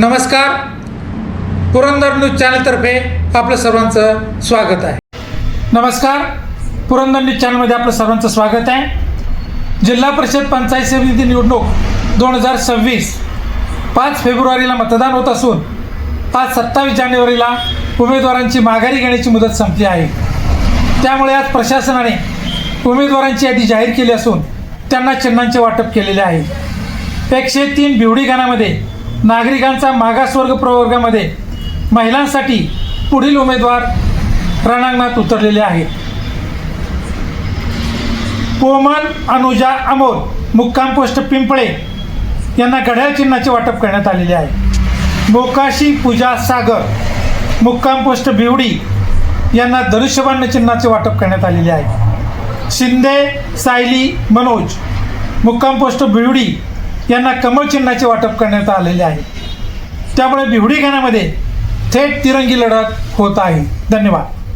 नमस्कार. पुरंदर न्यूज चॅनलतर्फे आपलं सर्वांचं स्वागत आहे. नमस्कार. पुरंदर न्यूज चॅनलमध्ये आपलं सर्वांचं स्वागत आहे. जिल्हा परिषद पंचायत समिती निवडणूक दोन हजार सव्वीस पाच फेब्रुवारीला मतदान होत असून आज सत्तावीस जानेवारीला उमेदवारांची माघारी घेण्याची मुदत संपली आहे. त्यामुळे आज प्रशासनाने उमेदवारांची यादी जाहीर केली असून त्यांना चिन्हांचे वाटप केलेले आहे. एकशे तीन बिवडी गाण्यामध्ये नागरिकांचा मागासवर्ग प्रवर्गामध्ये महिलांसाठी पुढील उमेदवार रणांगणात उतरलेले आहेत. कोमल अनुजा अमोल मुक्काम पोस्ट पिंपळे यांना घड्याळ चिन्हाचे वाटप करण्यात आलेले आहे. मोकाशी पूजा सागर मुक्काम पोस्ट बिवडी यांना धनुष्यबाण चिन्हाचे वाटप करण्यात आलेले आहे. शिंदे सायली मनोज मुक्काम पोस्ट बिवडी यांना कमळ चिन्हाचे वाटप करण्यात आलेले आहे. त्यामुळे बिवडी गाण्यामध्ये थेट तिरंगी लढत होत आहे. धन्यवाद.